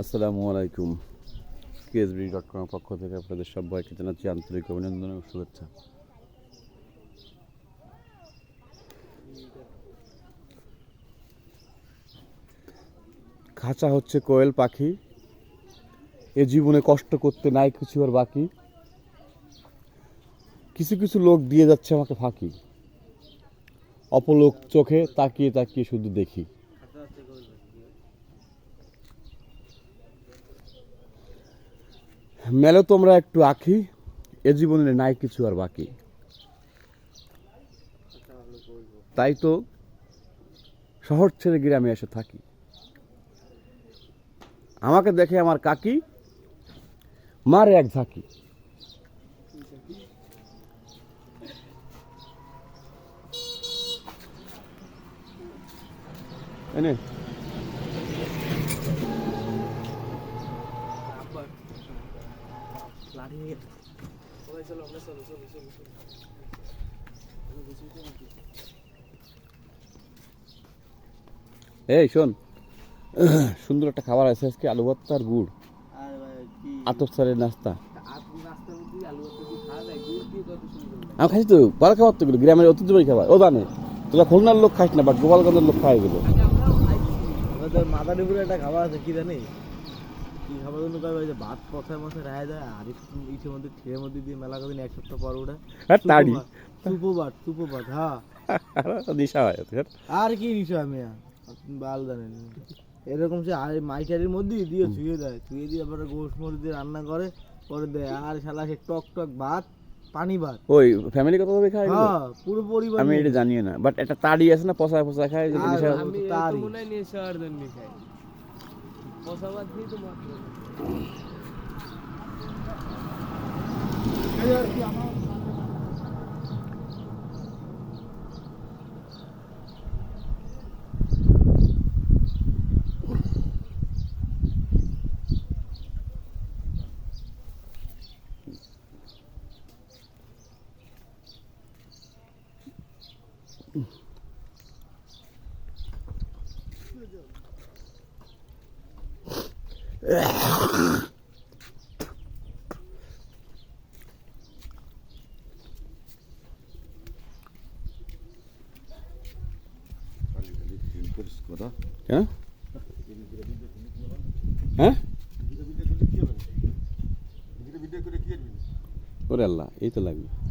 আসসালামু আলাইকুম। KSB dot কমের পক্ষ থেকে আপনাদের সবাইকে জানাচ্ছি আন্তরিক অভিনন্দন এবং শুভেচ্ছা। খাঁচা হচ্ছে কোয়েল পাখি। এ জীবনে কষ্ট করতে নাই কিছু আর বাকি। কিছু কিছু লোক দিয়ে যাচ্ছে আমাকে ফাঁকি। অপলোক চোখে তাকিয়ে তাকিয়ে শুধু দেখি। মেলো তোমরা একটু আখি এ জীবনে নাই কিছু আর বাকি। তাই তো শহর ছেড়ে গ্রামে এসে থাকি। আমাকে দেখে আমার কাকি মারে এক ঝাঁকি। এনে। এই শোন। সুন্দর একটা খাবার আছে আজকে আলু ভর্তা আর গুড় আতপ চালের নাস্তা আমি খাইছি তো ভালো খাবার তো গ্রামের ঐতিহ্যবাহী খাবার। ও জানে তোরা খুলনার লোক খাইস না বাট গোপালগঞ্জের লোক খায় এগুলো আমাদের মাথার উপরে একটা খাবার আছে কি জানি কি খাবার জন্য কয় যে ভাত পচায় মশায় রায় দেয় আর একটু ইটের মধ্যে দিয়ে মেলা কদিন এক সপ্তাহ পর ওটা। আর তাড়ি সুপোভাত সুপোভাত হ্যাঁ। দিশা হয় ওদের। আর কি নিছো আমি বাল জানেন এরকম সে আর মাইটারির মধ্যে দিয়ে ছুঁয়ে দেয় ছুঁয়ে দিয়ে আবার গোশ মরিচ দিয়ে রান্না করে পরে দেয়। আর শালা সে টক টক ভাত পানি ভাত। ওই ফ্যামিলি কত ভাবে খায় হ্যাঁ পুরো পরিবার আমি এটা জানিও না বাট একটা তাড়ি আছে না পচা পচা খায় যে নেশা- আমি তো তারই। মনে হয় নেশার জন্য খাই পশাবাদ দিয়ে তো মাত্র কেন হ্যাঁ ওরে আল্লাহ এই তো লাগবে